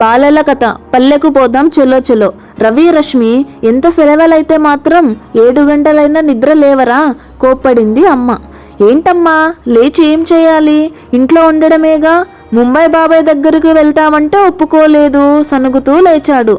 బాలల కథ. పల్లెకు పోదాం చలో చలో. రవి రశ్మి ఎంత సెలవులైతే మాత్రం ఏడు గంటలైనా నిద్ర లేవరా? కోప్పడింది అమ్మ. ఏంటమ్మా లేచి ఏం చేయాలి? ఇంట్లో ఉండడమేగా? ముంబై బాబాయ్ దగ్గరికి వెళ్తామంటే ఒప్పుకోలేదు సనుగుతూ లేచాడు.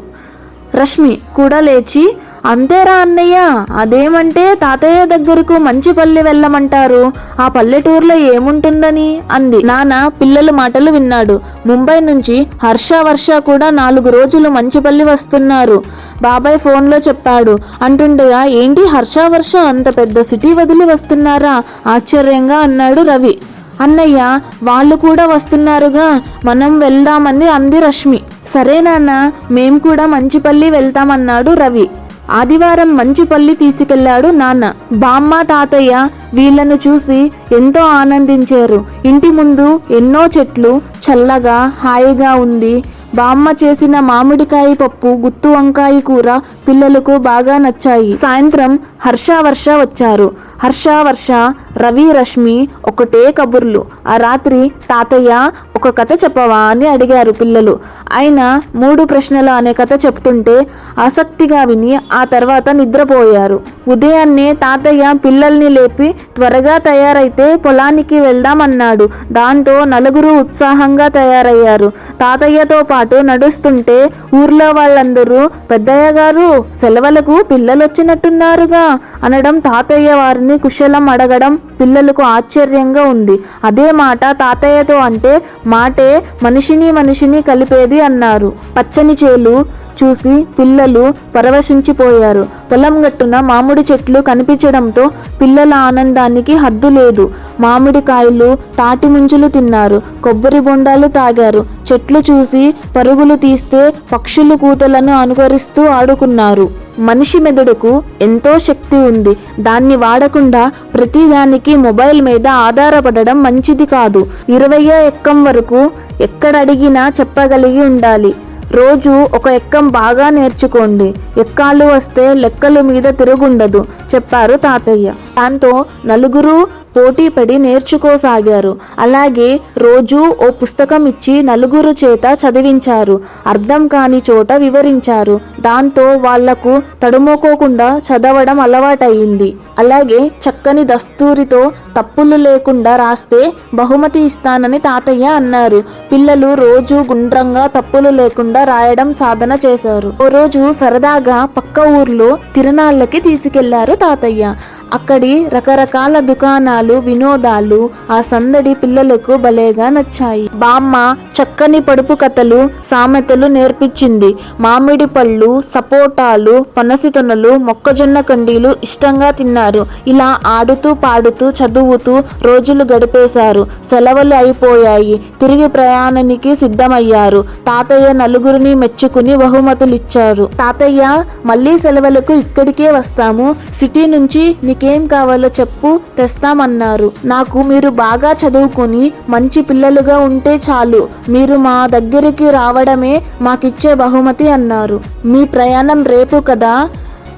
రష్మి కూడా లేచి అంతేరా అన్నయ్య అదేమంటే తాతయ్య దగ్గరకు మంచి పల్లె వెళ్ళమంటారు. ఆ పల్లెటూరులో ఏముంటుందని? అంది. నాన్న పిల్లల మాటలు విన్నాడు. ముంబై నుంచి హర్ష వర్ష కూడా నాలుగు రోజులు మంచిపల్లి వస్తున్నారు. బాబాయ్ ఫోన్లో చెప్పాడు. అంటుండగా ఏంటి హర్ష వర్ష అంత పెద్ద సిటీ వదిలి వస్తున్నారా? ఆశ్చర్యంగా అన్నాడు రవి. అన్నయ్య వాళ్ళు కూడా వస్తున్నారుగా. మనం వెళ్దామని అంది రష్మి. సరే నాన్న మేం కూడా మంచిపల్లి వెళ్తామన్నాడు రవి. ఆదివారం మంచిపల్లి తీసుకెళ్ళాడు నాన్న. బామ్మ తాతయ్య వీళ్ళను చూసి ఎంతో ఆనందించారు. ఇంటి ముందు ఎన్నో చెట్లు చల్లగా హాయిగా ఉంది. బామ్మ చేసిన మామిడికాయ పప్పు గుత్తు వంకాయ కూర పిల్లలకు బాగా నచ్చాయి. సాయంత్రం హర్ష వర్ష వచ్చారు. హర్ష వర్ష రవి రష్మి ఒకటే కబుర్లు. ఆ రాత్రి తాతయ్య ఒక కథ చెప్పవా అని అడిగారు పిల్లలు. ఆయన మూడు ప్రశ్నలు అనే కథ చెప్తుంటే ఆసక్తిగా విని ఆ తర్వాత నిద్రపోయారు. ఉదయాన్నే తాతయ్య పిల్లల్ని లేపి త్వరగా తయారైతే పొలానికి వెళ్దామన్నాడు. దాంతో నలుగురు ఉత్సాహంగా తయారయ్యారు. తాతయ్యతో పాటు నడుస్తుంటే ఊర్లో వాళ్ళందరూ పెద్దయ్య గారు సెలవులకు పిల్లలొచ్చినట్టున్నారుగా అనడం తాతయ్య వారిని కుశలం అడగడం పిల్లలకు ఆశ్చర్యంగా ఉంది. అదే మాట తాతయ్యతో అంటే మాటే మనిషిని మనిషిని కలిపేది అన్నారు. పచ్చని చేలు చూసి పిల్లలు పరవశించిపోయారు. పొలం గట్టున మామిడి చెట్లు కనిపించడంతో పిల్లల ఆనందానికి హద్దు లేదు. మామిడికాయలు తాటి ముంజులు తిన్నారు. కొబ్బరి బొండాలు తాగారు. చెట్లు చూసి పరుగులు తీస్తే పక్షులు కూతలను అనుకరిస్తూ ఆడుకున్నారు. మనిషి మెదడుకు ఎంతో శక్తి ఉంది. దాన్ని వాడకుండా ప్రతిదానికి మొబైల్ మీద ఆధారపడడం మంచిది కాదు. ఇరవయో ఎక్కం వరకు ఎక్కడడిగినా చెప్పగలిగి ఉండాలి. రోజు ఒక ఎక్కం బాగా నేర్చుకోండి. ఎక్కాలు వస్తే లెక్కల మీద తిరుగుండదు చెప్పారు తాతయ్య. దాంతో నలుగురు పోటీపడి నేర్చుకోసాగారు. అలాగే రోజూ ఓ పుస్తకం ఇచ్చి నలుగురు చేత చదివించారు. అర్థం కాని చోట వివరించారు. దాంతో వాళ్ళకు తడుముకోకుండా చదవడం అలవాటయింది అలాగే చక్కని దస్తూరితో తప్పులు లేకుండా రాస్తే బహుమతి ఇస్తానని తాతయ్య అన్నారు. పిల్లలు రోజు గుండ్రంగా తప్పులు లేకుండా రాయడం సాధన చేశారు. ఓ రోజు సరదాగా పక్క ఊర్లో తిరణాళ్ళకి తీసుకెళ్ళారు తాతయ్య. అక్కడి రకరకాల దుకాణాలు వినోదాలు ఆ సందడి పిల్లలకు భలేగా నచ్చాయి. బామ్మ చక్కని పడుపు కథలు సామెతలు నేర్పించింది. మామిడి పళ్ళు సపోటాలు పనసితొనలు మొక్కజొన్న కండీలు ఇష్టంగా తిన్నారు. ఇలా ఆడుతూ పాడుతూ చదువుతూ రోజులు గడిపేశారు. సెలవులు అయిపోయాయి. తిరిగి ప్రయాణానికి సిద్ధమయ్యారు. తాతయ్య నలుగురిని మెచ్చుకుని బహుమతులు ఇచ్చారు తాతయ్య మళ్ళీ సెలవులకు ఇక్కడికే వస్తాము. సిటీ నుంచి నీకేం కావాలో చెప్పు తెస్తామన్నారు. నాకు మీరు బాగా చదువుకుని మంచి పిల్లలుగా ఉంటే చాలు. మీరు మా దగ్గరికి రావడమే మాకిచ్చే బహుమతి అన్నారు. మీ ప్రయాణం రేపు కదా?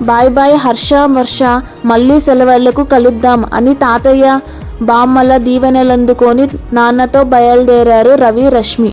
బాయ్ బాయ్ హర్ష వర్ష మళ్ళీ సెలవులకు కలుద్దాం అని తాతయ్య బామ్మల దీవెనలందుకొని నాన్నతో బయలుదేరారు రవి రష్మి.